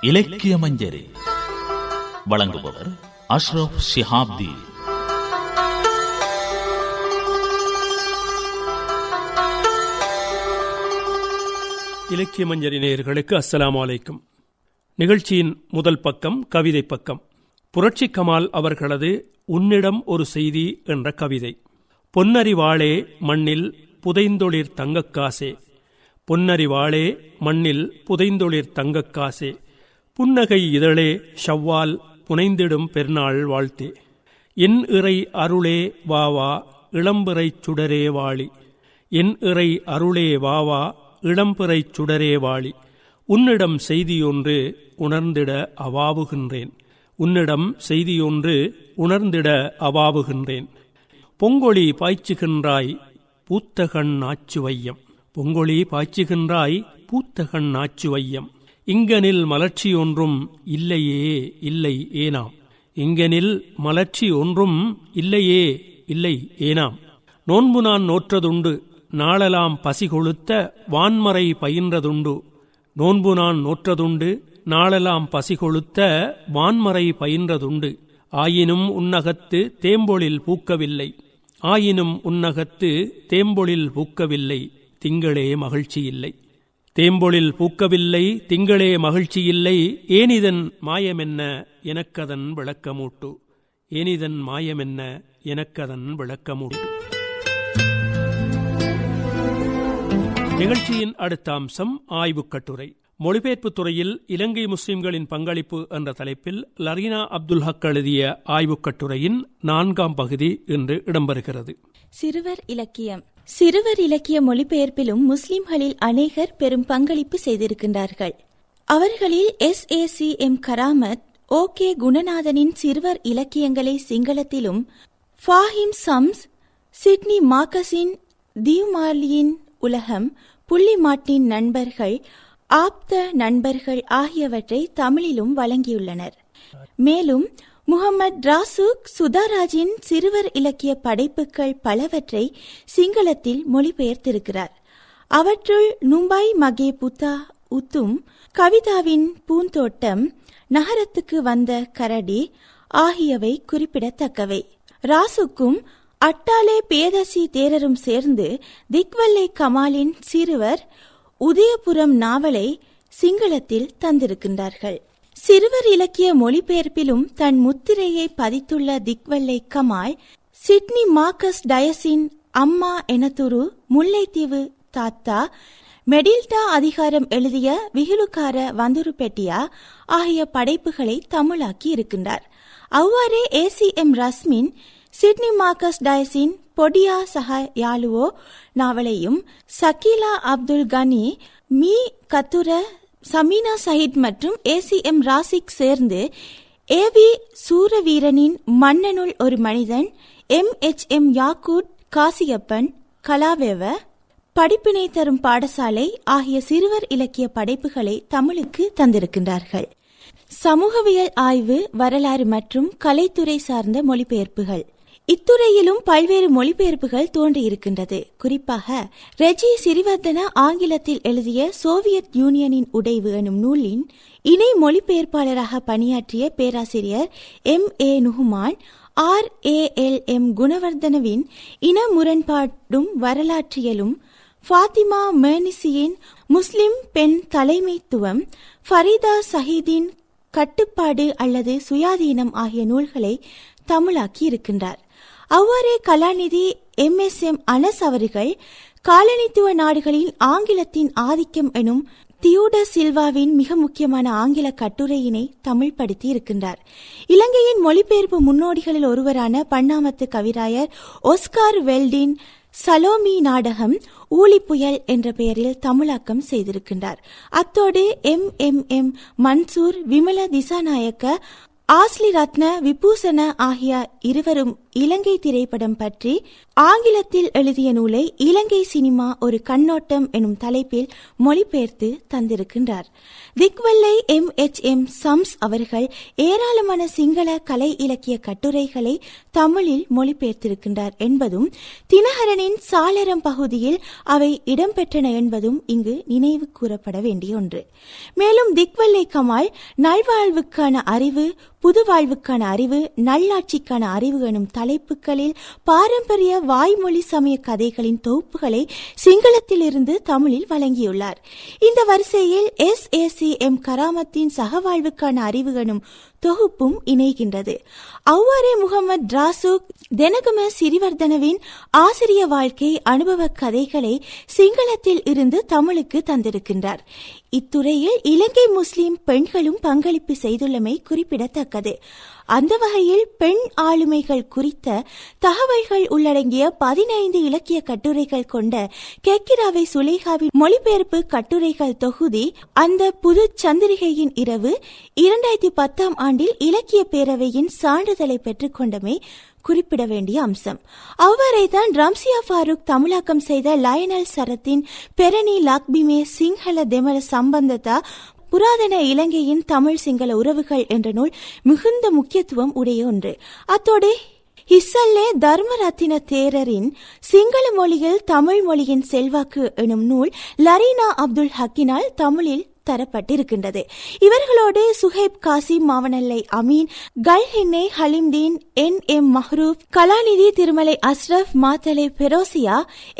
இலக்கிய மஞ்சரி வழங்குபவர் அஷ்ரப் ஷிஹாப்தி. இலக்கிய மஞ்சரி நேயர்களுக்கு அஸ்லாம் வலைக்கும் நிகழ்ச்சியின் முதல் பக்கம் கவிதை பக்கம். புரட்சி கமால் அவர்களது உன்னிடம் ஒரு செய்தி என்ற கவிதை. பொன்னறிவாளே மண்ணில் புதைந்தொழிர் தங்கக்காசே. பொன்னறிவாளே மண்ணில் புதைந்தொழிர் தங்கக்காசே. புன்னகை இதழே ஷவ்வால் புனைந்திடும் பெருநாள் வாழ்த்தே. என் இறை அருளே வா வா இளம்பிறைச் சுடரே வாழி. என் இறை அருளே வா வா இளம்பிறைச் சுடரே வாழி. உன்னிடம் செய்தியொன்று உணர்ந்திட அவாவுகின்றேன். உன்னிடம் செய்தியொன்று உணர்ந்திட அவாவுகின்றேன். பொங்கொழி பாய்ச்சுகின்றாய் பூத்தகண் ஆச்சுவையம் பொங்கொழி பாய்ச்சுகின்றாய் பூத்தகண் ஆச்சுவையம் இங்கனில் மலர்ச்சி ஒன்றும் இல்லையே இல்லை ஏனாம். இங்கனில் மலர்ச்சி ஒன்றும் இல்லையே இல்லை ஏனாம். நோன்பு நான் நோற்றதுண்டு நாளெல்லாம் பசி கொளுத்த வான்மறை பயின்றதுண்டு. நோன்பு நான் நோற்றதுண்டு நாளெல்லாம் பசி கொளுத்த வான்மறை பயின்றதுண்டு. ஆயினும் உன்னகத்து தேம்பொழில் பூக்கவில்லை. ஆயினும் உன்னகத்து தேம்பொழில் பூக்கவில்லை. திங்களே மகிழ்ச்சி இல்லை தேம்பொழில் பூக்கவில்லை திங்களே மகிழ்ச்சியில்லை ஏனிதன் மாயமென்ன எனக்கதன் விளக்கமூட்டு. ஏனிதன் மாயமென்ன எனக்கதன் விளக்கமூட்டு. நிகழ்ச்சியின் அடுத்த அம்சம் ஆய்வுக் கட்டுரை. மொழிபெயர்ப்புத் துறையில் இலங்கை முஸ்லிம்களின் பங்களிப்பு என்ற தலைப்பில் லரீனா அப்துல் ஹக் எழுதிய ஆய்வுக் கட்டுரையின் நான்காம் பகுதி இன்று இடம்பெறுகிறது. சிறுவர் இலக்கியம். சிறுவர் இலக்கிய மொழிபெயர்ப்பிலும் முஸ்லிம்களில் அநேகர் பெரும் பங்களிப்பு செய்திருக்கின்றார்கள். அவர்களில் S A C M Karamat O K குணநாதனின் சிறுவர் இலக்கியங்களை சிங்களத்திலும் ஃபாஹிம் சம்ஸ் சிட்னி மார்க்கஸின் தீவ்மாலியின் உலகம் புள்ளிமாட்டின் நண்பர்கள் ஆப்த நண்பர்கள் ஆகியவற்றை தமிழிலும் வழங்கியுள்ளனர். மேலும் முகமது ராசுக் சுதாராஜின் சிறுவர் இலக்கிய படைப்புகள் பலவற்றை சிங்களத்தில் மொழிபெயர்த்திருக்கிறார். அவற்றுள் நும்பாய் மகே புத்தா உத்தும் கவிதாவின் பூந்தோட்டம் நகரத்துக்கு வந்த கரடி ஆகியவை குறிப்பிடத்தக்கவை. ராசுக்கும் அட்டாலே பேதசி தேரரும் சேர்ந்து திக்வல்லை கமாலின் சிறுவர் உதயபுரம் நாவலை சிங்களத்தில் தந்திருக்கின்றார்கள். சிறுவர் இலக்கிய மொழிபெயர்ப்பிலும் தன் முத்திரையை பதித்துள்ள திக்வல்லை கமால் சிட்னி மார்க்கஸ் டயஸின் அம்மா எனத்துரு முல்லைத்தீவு தாத்தா மெடில்டா அதிகாரம் எழுதிய விகிலுக்கார வந்துரு பெட்டியா ஆகிய படைப்புகளை தமிழாக்கி இருக்கின்றார். அவ்வாறே A C M Rasmin Sidney Marcus டயஸின் பொடியா சஹ யாலுவோ நாவலையும் சக்கீலா அப்துல் கனி மீ கத்துர சமீனா சயித் மற்றும் ஏசிஎம் ராசிக் சேர்ந்து ஏவி சூரவீரனின் மன்னனுள் ஒரு மனிதன் M H M Yakoot Kasiyappan Kalawewa படிப்பினை தரும் பாடசாலை ஆகிய சிறுவர் இலக்கிய படைப்புகளை தமிழுக்கு தந்திருக்கின்றார்கள். சமூகவியல் ஆய்வு வரலாறு மற்றும் கலைத்துறை சார்ந்த மொழிபெயர்ப்புகள். இத்துறையிலும் பல்வேறு மொழிபெயர்ப்புகள் தோன்றியிருக்கின்றது. குறிப்பாக ரெஜி சிறிவர்தன ஆங்கிலத்தில் எழுதிய சோவியத் யூனியனின் உடைவு எனும் நூலின் இணை மொழிபெயர்ப்பாளராக பணியாற்றிய பேராசிரியர் எம். ஏ. நுகுமான் ஆர். ஏ. எல். எம். குணவர்தனவின் இன முரண்பாடும் வரலாற்றியலும் ஃபாத்திமா மேனிசியின் முஸ்லிம் பெண் தலைமைத்துவம் ஃபரீதா சஹீதின் கட்டுப்பாடு அல்லது சுயாதீனம் ஆகிய நூல்களை தமிழாக்கி இருக்கின்றார் அவ்வாறே கலாநிதி எம் எஸ் எம் அனஸ் அவர்கள் காலனித்துவ நாடுகளின் ஆங்கிலத்தின் ஆதிக்கம் எனும் தியோட சில்வாவின் மிக முக்கியமான ஆங்கில கட்டுரையினை தமிழ்படுத்தி இருக்கின்றார் இலங்கையின் மொழிபெயர்ப்பு முன்னோடிகளில் ஒருவரான பன்னாமத்து கவிராயர் ஒஸ்கார் வெல்டின் சலோமி நாடகம் ஊழிப்புயல் என்ற பெயரில் தமிழாக்கம் செய்திருக்கின்றார். அத்தோடு M M M Mansoor Wimala Dissanayake Ashley Ratna Vibhushana ஆகிய இருவரும் இலங்கை திரைப்படம் பற்றி ஆங்கிலத்தில் எழுதிய நூலை இலங்கை சினிமா ஒரு கண்ணோட்டம் எனும் தலைப்பில் மொழிபெயர்த்து தந்திருக்கின்றார். Dickwella M. H. M. Shams அவர்கள் ஏராளமான சிங்கள கலை இலக்கிய கட்டுரைகளை தமிழில் மொழிபெயர்த்திருக்கின்றார் என்பதும் தினகரனின் சாளரம் பகுதியில் அவை இடம்பெற்றன என்பதும் இங்கு நினைவு கூறப்பட வேண்டிய ஒன்று. மேலும் திக்வல்லை கமால் நல்வாழ்வுக்கான அறிவு புது வாழ்வுக்கான அறிவு நல்லாட்சிக்கான அறிவு எனும் தலைப்புகளில் பாரம்பரிய வாய்மொழி சமய கதைகளின் தொகுப்புகளை சிங்களத்திலிருந்து தமிழில் வழங்கியுள்ளார். இந்த வரிசையில் எஸ் ஏ சி எம் கராமத்தின் சகவாழ்வுக்கான அறிவு எனும் தொகுப்பும் இணைகின்றது. அவ்வாறே முகமது டிராசுக் தெனகம சிறிவர்தனவின் ஆசிரிய வாழ்க்கை அனுபவ கதைகளை சிங்களத்தில் இருந்து தமிழுக்கு தந்திருக்கின்றார். இத்துறையில் இலங்கை முஸ்லிம் பெண்களும் பங்களிப்பு செய்துள்ளமை குறிப்பிடத்தக்கது. அந்த வகையில் பெண் ஆளுமைகள் குறித்த தகவல்கள் உள்ளடங்கிய பதினைந்து இலக்கிய கட்டுரைகள் கொண்ட கெக்கிராவை சுலேகாவின் மொழிபெயர்ப்பு கட்டுரைகள் தொகுதி அந்த புது சந்திரிகையின் இரவு இரண்டாயிரத்தி பத்தாம் ஆண்டு ஆண்டில் இலக்கிய பேரவையின் சான்றிதழை பெற்றுக்கொண்டமை குறிப்பிட வேண்டிய அம்சம். அவ்வாறேதான் ரம்சியா ஃபாரூக் தமிழாக்கம் செய்த லயனல் சரத்தின் பெரணி லாக்பிமே சிங்கள தெமல சம்பந்ததா புராதன இலங்கையின் தமிழ் சிங்கள உறவுகள் என்ற நூல் மிகுந்த முக்கியத்துவம் உடைய ஒன்று. அத்தோடு ஹிஸ்ஸல்லே தர்மரத்தின தேரரின் சிங்கள மொழியில் தமிழ் மொழியின் செல்வாக்கு எனும் நூல் லரீனா அப்துல் ஹக்கினால் தமிழில் தரப்பட்டிருக்கின்றது. இவர்களோடு சுஹேப் காசிம் மாவனல்லை அமீன் கல்ஹின்னே ஹலிம்தீன் என் எம் மஹ்ரூப் கலாநிதி திருமலை அஸ்ரப் மாத்தலை பெரோசியா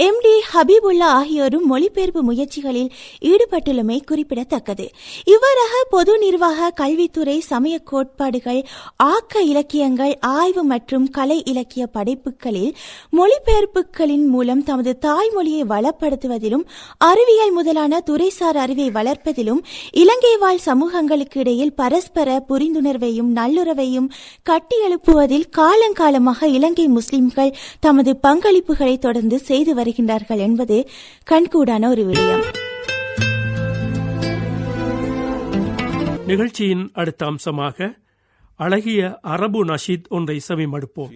எம் டி ஹபீபுல்லா ஆகியோரும் மொழிபெயர்ப்பு முயற்சிகளில் ஈடுபட்டுள்ளமை குறிப்பிடத்தக்கது. இவ்வாறாக பொது நிர்வாக கல்வித்துறை சமய கோட்பாடுகள் ஆக்க இலக்கியங்கள் ஆய்வு மற்றும் கலை இலக்கிய படைப்புகளில் மொழிபெயர்ப்புகளின் மூலம் தமது தாய்மொழியை வளப்படுத்துவதிலும் அறிவியல் முதலான துறைசார் அறிவை வளர்ப்பதிலும் இலங்கை வாழ் சமூகங்களுக்கு இடையில் பரஸ்பர புரிந்துணர்வையும் நல்லுறவையும் கட்டியெழுப்புவதில் காலங்காலமாக இலங்கை முஸ்லிம்கள் தமது பங்களிப்புகளை தொடர்ந்து செய்து வருகின்றார்கள் என்பது கண்கூடான ஒரு விடயம். நிகழ்ச்சியின் அடுத்த அம்சமாக அழகிய அரபு நஷீத் ஒன்றை செவிமடுப்போம்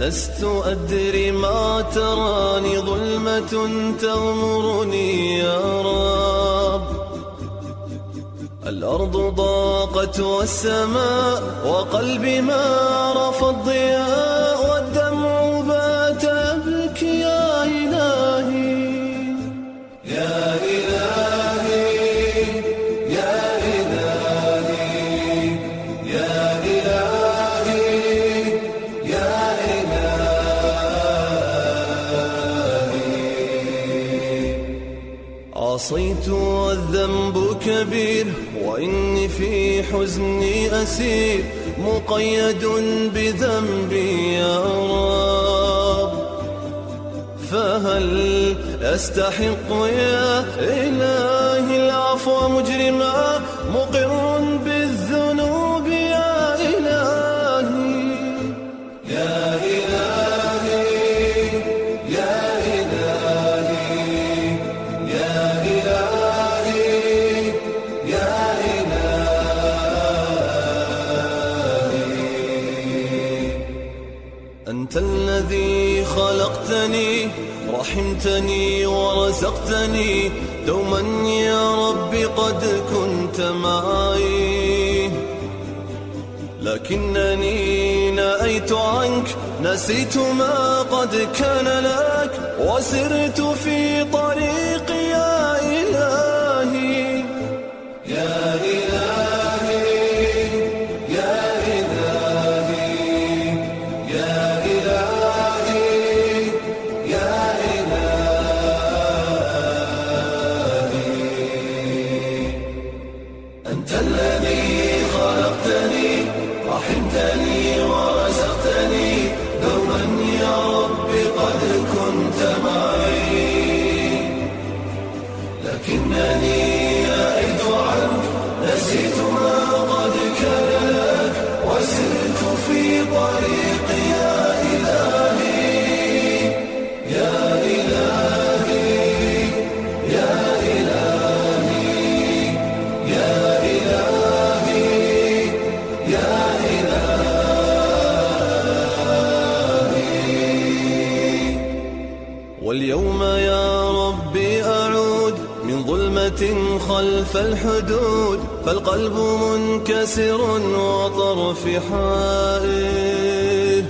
لست أدري ما تراني ظلمة تغمرني يا رب. الأرض ضاقت والسماء وقلبي ما رفض ضياء حزني أسير مقيد بذنبي يا رب. فهل أستحق يا إلهي العفو مجرما خلقتني رحمتني ورزقتني. دوما يا رب قد كنت معي. لكنني نأيت عنك نسيت ما قد كان لك وسرت في الذي خلقتني رحمتني واليوم يا ربي أعود من ظلمة خلف الحدود فالقلب منكسر وطرفي حائر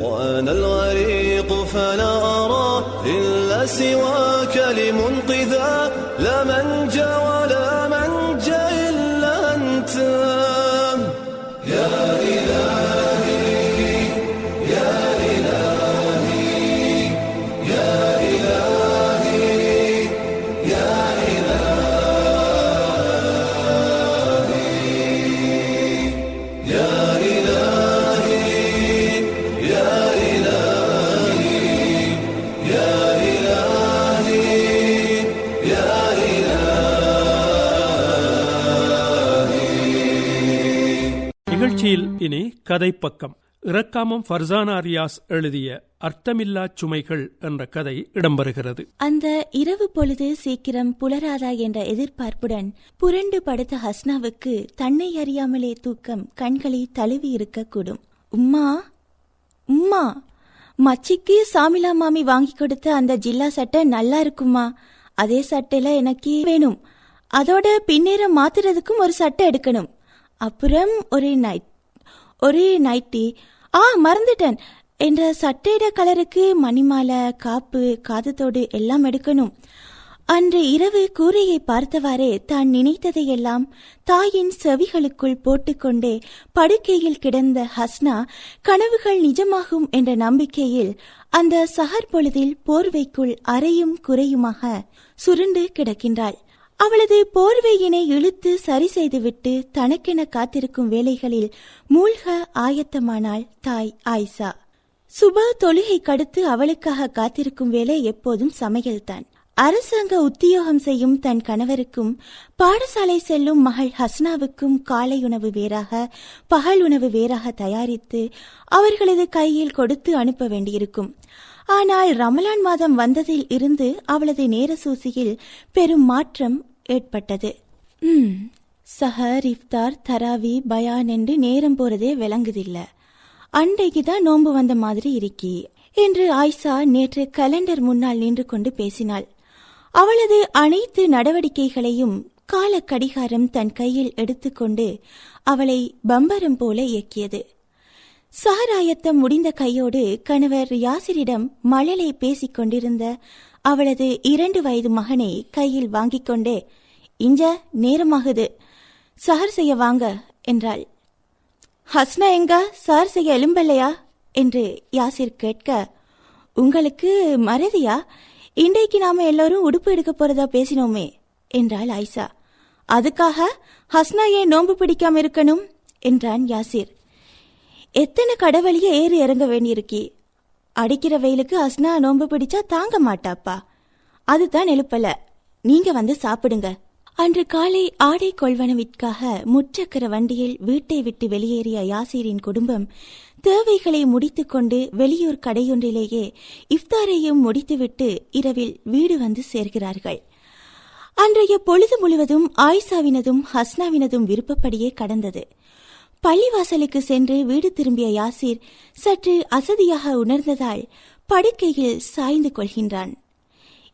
وأنا الغريق فلا أرى إلا سواك لمنقذا لا من جوال இனி கதைப்பக்கம். இரக்காமம் ஃபர்சானா ரியாஸ் எழுதிய அர்த்தமில்லா சுமைகள் என்ற கதை இடம்பெறுகிறது. அந்த இரவு பொழுது சீக்கிரம் புலராதா என்ற எதிர்பார்ப்புடன் புரண்டு படுத்த ஹஸ்னாவுக்கு தன்னை அறியாமலே தூக்கம் கண்களை தழுவி இருக்கக்கூடும். உம்மா உம்மா மச்சிக்கு சாமிலா மாமி வாங்கி கொடுத்த அந்த ஜில்லா சட்டை நல்லா இருக்குமா? அதே சட்டையில எனக்கு வேணும். அதோட பின்னேற மாத்துறதுக்கும் ஒரு சட்டை எடுக்கணும். அப்புறம் ஒரு நைட் ஒரே நைட்டி ஆ மறந்துட்டேன். என்ற சட்டையிட கலருக்கு மணிமாலை காப்பு காதுத்தோடு எல்லாம் எடுக்கணும். அன்று இரவு கூரையை பார்த்தவாறே தான் நினைத்ததையெல்லாம் தாயின் செவிகளுக்குள் போட்டுக்கொண்டே படுக்கையில் கிடந்த ஹஸ்னா கனவுகள் நிஜமாகும் என்ற நம்பிக்கையில் அந்த சகர் பொழுதில் போர்வைக்குள் அறையும் குறையுமாக சுருண்டு கிடக்கின்றாள். அவளது போர்வையினை இழுத்து சரி செய்துவிட்டு தனக்கென காத்திருக்கும் வேலைகளில் மூழ்க ஆயத்தமானாள் தாய் ஆயிஷா. சுபா தொழுகை கடுத்து அவளுக்காக காத்திருக்கும் வேலை எப்போதும் சமையல்தான். அரசாங்க உத்தியோகம் செய்யும் தன் கணவருக்கும் பாடசாலை செல்லும் மகள் ஹஸ்னாவுக்கும் காலை உணவு வேறாக பகல் உணவு வேறாக தயாரித்து அவர்களது கையில் கொடுத்து அனுப்ப வேண்டியிருக்கும். ஆனால் ரமலான் மாதம் வந்ததில் இருந்து அவளது நேர சூசியில் பெரும் மாற்றம் ஏற்பட்டது. ம் சஹர் இஃப்தார் தராவி பயான் என்று நேரம் போறதே விளங்குதில்ல. அன்றைக்கு தான் நோன்பு வந்த மாதிரி இருக்கி. என்று ஆயிஷா நேற்று கலண்டர் முன்னால் நின்று கொண்டு பேசினாள். அவளது அனைத்து நடவடிக்கைகளையும் கால கடிகாரம் தன் கையில் எடுத்துக்கொண்டு அவளை பம்பரம் போல இயக்கியது. சஹராயத்தம் முடிந்த கையோடு கணவர் யாசிரிடம் மழலை பேசிக் கொண்டிருந்த அவளது இரண்டு வயது மகனை கையில் வாங்கிக் கொண்டே இஞ்ச நேரமாகுது. சார் செய்ய வாங்க என்றாள். ஹஸ்னா எங்க? சார் செய்ய எலும்பல்லையா? என்று யாசிர் கேட்க உங்களுக்கு மறதியா? இன்றைக்கு நாம எல்லோரும் உடுப்பு எடுக்க போறதா பேசினோமே என்றாள் ஆயிஷா. அதுக்காக ஹஸ்னா ஏன் நோன்பு பிடிக்காம இருக்கணும்? என்றான் யாசிர். எத்தனை கடவழிய ஏறி இறங்க வேண்டியிருக்கி? அடிக்கிற வெயிலுக்கு ஹஸ்னா நோன்பு பிடிச்சா தாங்க மாட்டாப்பா. அதுதான் எழுப்பல. நீங்க வந்து சாப்பிடுங்க. அன்று காலை ஆடை கொள்வனவிற்காக முச்சக்கர வண்டியில் வீட்டை விட்டு வெளியேறிய யாசீரின் குடும்பம் தேவைகளை முடித்துக்கொண்டு வெளியூர் கடையொன்றிலேயே இஃப்தாரையும் முடித்துவிட்டு இரவில் வீடு வந்து சேர்கிறார்கள். அன்றைய பொழுது முழுவதும் ஆயிஷாவினதும் ஹஸ்னாவினதும் விருப்பப்படியே கடந்தது. பள்ளிவாசலுக்கு சென்று வீடு திரும்பிய யாசிர் சற்று அசதியாக உணர்ந்ததால் படுக்கையில் சாய்ந்து கொள்கின்றான்.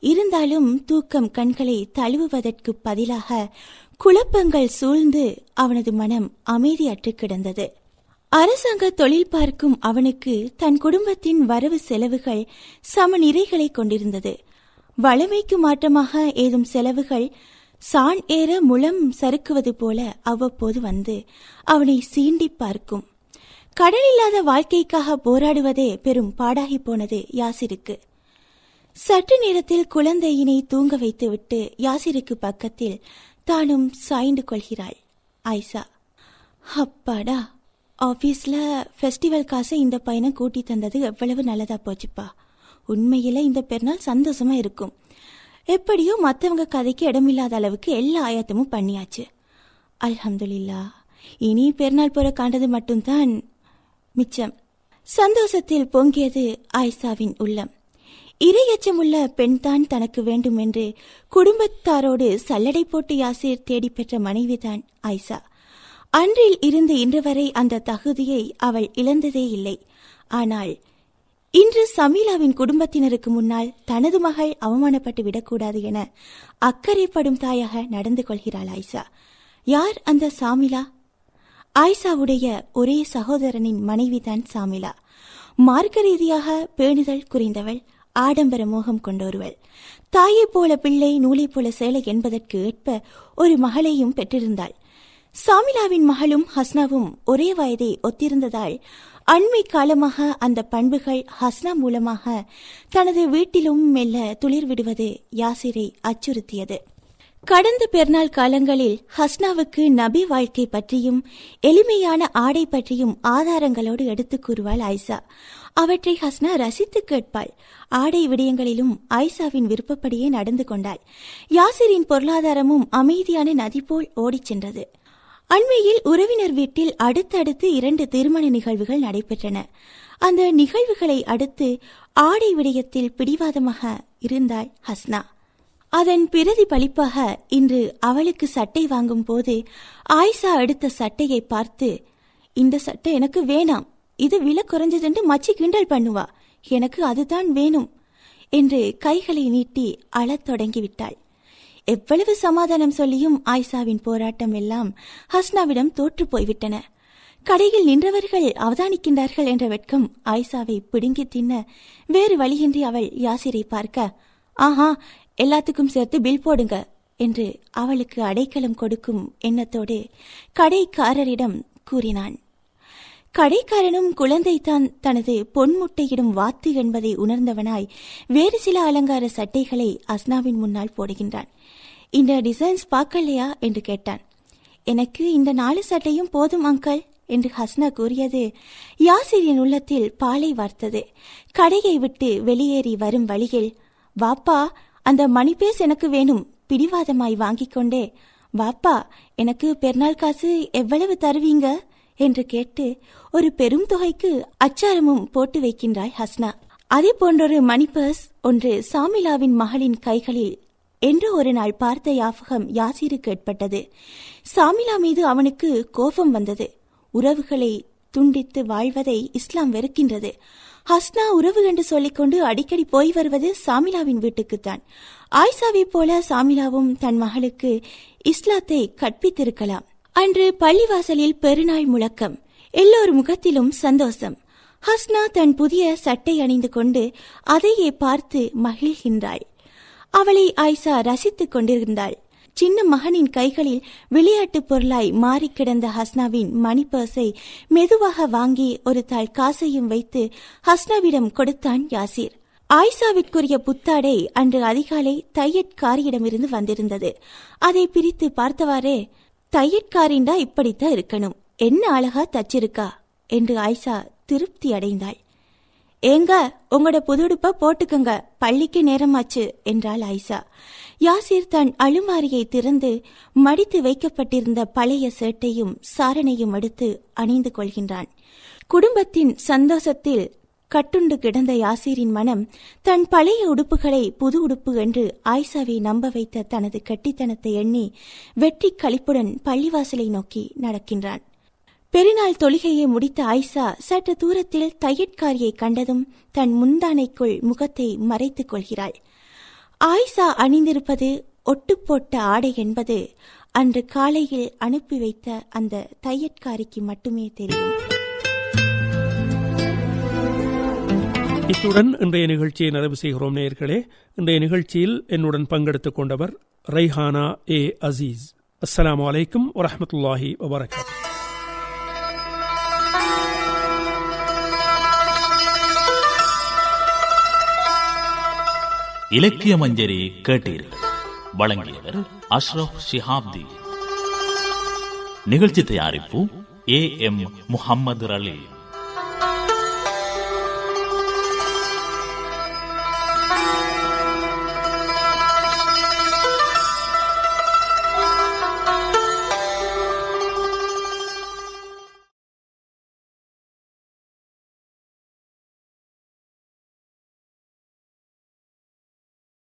இருந்தாலும் தூக்கம் கண்களை தழுவுவதற்கு பதிலாக குழப்பங்கள் சூழ்ந்து அவனது மனம் அமைதியற்று கிடந்தது. அரசாங்க தொழில் பார்க்கும் அவனுக்கு தன் குடும்பத்தின் வரவு செலவுகள் சமநிறைகளை கொண்டிருந்தது. வளமைக்கு மாற்றமாக ஏதும் செலவுகள் சான் ஏற முளம் சறுக்குவது போல அவ்வப்போது வந்து அவனை சீண்டி பார்க்கும். கடனில்லாத வாழ்க்கைக்காக போராடுவதே பெரும் பாடாகி போனது யாசிருக்கு. சற்று நேரத்தில் குழந்தையினை தூங்க வைத்துவிட்டு யாசிருக்கு பக்கத்தில் தானும் சாய்ந்து கொள்கிறாள். ஐசா அப்பாடா ஆபீஸ்ல ஃபெஸ்டிவல் காசை இந்த பையனை கூட்டி தந்தது எவ்வளவு நல்லதா போச்சுப்பா. உண்மையில இந்த பெருநாள் சந்தோஷமா இருக்கும். எப்படியோ மற்றவங்க கதைக்கு இடமில்லாத அளவுக்கு எல்லா ஆயத்தமும் பண்ணியாச்சு. அல்ஹம்துலில்லா இனி பெருநாள் போற காண்டது மட்டும்தான் மிச்சம். சந்தோஷத்தில் பொங்கியது ஆயிஷாவின் உள்ளம். இரையச்சமுள்ள பெண்தான் தனக்கு வேண்டும் என்று குடும்பத்தாரோடு சல்லடை போட்டு யாசிர் தேடி பெற்ற மனைவிதான் ஆயிஷா. அன்றில் இருந்து இன்று வரை அந்த தகுதியை அவள் இழந்ததே இல்லை. ஆனால் இன்று சமீலாவின் குடும்பத்தினருக்கு முன்னால் தனது மகள் அவமானப்பட்டு விடக்கூடாது என அக்கறைப்படும் தாயாக நடந்து கொள்கிறாள் ஆயிஷா. யார் அந்த சாமிலா? ஆயிஷாவுடைய ஒரே சகோதரனின் மனைவிதான் சாமிலா. மார்க்க ரீதியாக பேணுதல் குறைந்தவள் ஆடம்பர மோகம் கொண்டோருவள் தாயைப் போல பிள்ளை நூலைப் போல சேலை என்பதற்கு ஏற்ப ஒரு மகளையும் பெற்றிருந்தாள். சாமிலாவின் மகளும் ஹஸ்னாவும் ஒரே வயதை ஒத்திருந்ததால் அண்மை காலமாக அந்த பண்புகள் ஹஸ்னா மூலமாக தனது வீட்டிலும் மெல்ல துளிர் விடுவது யாசிரை அச்சுறுத்தியது. கடந்த பெருநாள் காலங்களில் ஹஸ்னாவுக்கு நபி வாழ்க்கை பற்றியும் எளிமையான ஆடை பற்றியும் ஆதாரங்களோடு எடுத்துக் கூறுவாள் ஐசா. அவற்றை ஹஸ்னா ரசித்து கேட்பாள். ஆடை விடயங்களிலும் ஐசாவின் விருப்பப்படியே நடந்து கொண்டாள். யாசிரின் பொருளாதாரமும் அமைதியான நதி போல் ஓடிச் சென்றது. அண்மையில் உறவினர் வீட்டில் அடுத்தடுத்து இரண்டு திருமண நிகழ்வுகள் நடைபெற்றன. அந்த நிகழ்வுகளை அடுத்து ஆடை விடயத்தில் பிடிவாதமாக இருந்தாள் ஹஸ்னா. அதன் பிரதிபலிப்பாக இன்று அவளுக்கு சட்டை வாங்கும் போது ஆயிஷா எடுத்த சட்டையை பார்த்து இந்த சட்டை எனக்கு வேணாம். இது விலை குறைஞ்சதுண்டு மச்சி கிண்டல் பண்ணுவா. எனக்கு அதுதான் வேணும் என்று கைகளை நீட்டி அழத் தொடங்கிவிட்டாள். எவ்வளவு சமாதானம் சொல்லியும் ஆயிஷாவின் போராட்டம் எல்லாம் ஹஸ்னாவிடம் தோற்று போய்விட்டன. கடையில் நின்றவர்கள் அவதானிக்கின்றார்கள் என்ற வெட்கம் ஆயிஷாவை பிடுங்கி தின்ன வேறு வழியின்றி அவள் யாசிரை பார்க்க ஆஹா எல்லாத்துக்கும் சேர்த்து பில் போடுங்க என்று அவளுக்கு அடைக்கலம் கொடுக்கும் எண்ணத்தோடு கடைக்காரரிடம் கூறினான். கடைக்காரனும் குழந்தைதான் தனது பொன்முட்டையிடும் வாத்து என்பதை உணர்ந்தவனாய் வேறு சில அலங்கார சட்டைகளை அஸ்னாவின் முன்னால் போடுகின்றான். இந்த டிசைன்ஸ் பார்க்கலையா? என்று கேட்டான். எனக்கு இந்த நாலு சட்டையும் போதும் அங்கல் என்று ஹஸ்னா கூறியது யாசிரியின் உள்ளத்தில் பாலை வார்த்தது கடையை விட்டு வெளியேறி வரும் வழியில் வாப்பா அந்த மணிபேஸ் எனக்கு வேணும் பிடிவாதமாய் வாங்கிக் கொண்டே. வாப்பா எனக்கு பெருநாள் காசு எவ்வளவு தருவீங்க? என்று கேட்டு ஒரு பெரும் தொகைக்கு அச்சாரமும் போட்டு வைக்கின்றாள் ஹஸ்னா. அதே போன்றொரு மணிபர்ஸ் ஒன்று சாமிலாவின் மகளின் கைகளில் என்று ஒரு நாள் பார்த்த யாபகம் யாசிருக்கு ஏற்பட்டது. சாமிலா மீது அவனுக்கு கோபம் வந்தது. உறவுகளை துண்டித்து வாழ்வதை இஸ்லாம் வெறுக்கின்றது. ஹஸ்னா உறவு என்று சொல்லிக்கொண்டு அடிக்கடி போய் வருவது சாமிலாவின் வீட்டுக்குத்தான். ஆயிஷாவைப் போல சாமிலாவும் தன் மகளுக்கு இஸ்லாத்தை கற்பித்திருக்கலாம். அன்று பள்ளிவாசலில் பெருநாள் முழக்கம். எல்லோர் முகத்திலும் சந்தோஷம். ஹஸ்னா தன் புதிய சட்டை அணிந்து கொண்டு அதையே பார்த்து மகிழ்கின்றாள். அவளை ஆயிஷா ரசித்துக் கொண்டிருந்தாள். சின்ன மகனின் கைகளில் விளையாட்டுப் பொருளாய் மாறி கிடந்த ஹஸ்னாவின் மணி பர்ஸை மெதுவாக வாங்கி ஒரு தாள் காசையும் வைத்து ஹஸ்னாவிடம் கொடுத்தான் யாசிர். ஆயிஷாவிற்குரிய புத்தாடை அன்று அதிகாலை தையட்காரியிடமிருந்து வந்திருந்தது. அதை பிரித்து பார்த்தவாறே தையற்காரின்டா இப்படித்தான் இருக்கணும். என்ன அழகா தச்சிருக்கா? என்று ஆயிஷா திருப்தி அடைந்தாள். ஏங்க உங்களோட புதுடுப்பா போட்டுக்கங்க. பள்ளிக்கு நேரமாச்சு என்றாள் ஆயிஷா. யாசிர் தன் அழுமாரியை திறந்து மடித்து வைக்கப்பட்டிருந்த பழைய சேட்டையும் சாரணையும் எடுத்து அணிந்து கொள்கின்றான். குடும்பத்தின் சந்தோஷத்தில் கட்டுண்டு கிடந்த யாசீரின் மனம் தன் பழைய உடுப்புகளை புது உடுப்பு என்று ஆயிஷாவை நம்ப வைத்த தனது கட்டித்தனத்தை எண்ணி வெற்றி கழிப்புடன் பள்ளிவாசலை நோக்கி நடக்கின்றான். பெருநாள் தொழுகையை முடித்த ஆயிஷா சற்று தூரத்தில் தையட்காரியை கண்டதும் தன் முந்தானைக்குள் முகத்தை மறைத்துக் கொள்கிறாள். ஆயிஷா அணிந்திருப்பது ஒட்டுப்போட்ட ஆடை என்பது அன்று காலையில் அனுப்பி வைத்த அந்த தையட்காரிக்கு மட்டுமே தெரியும். இத்துடன் இன்றைய நிகழ்ச்சியை நிறைவு செய்கிறோம் நேயர்களே. இன்றைய நிகழ்ச்சியில் என்னுடன் பங்கெடுத்துக் கொண்டவர் ரைஹானா ஏ அசீஸ். அஸ்லாம் அலைக்கும் வரமத்துல்லாஹி வபரகாத். இலக்கிய மஞ்சரி கேட்டீர்கள். வழங்கியவர் அஷ்ரப் ஷிஹாப்தி. நிகழ்ச்சி தயாரிப்பு ஏ எம் முஹம்மது ரலீம்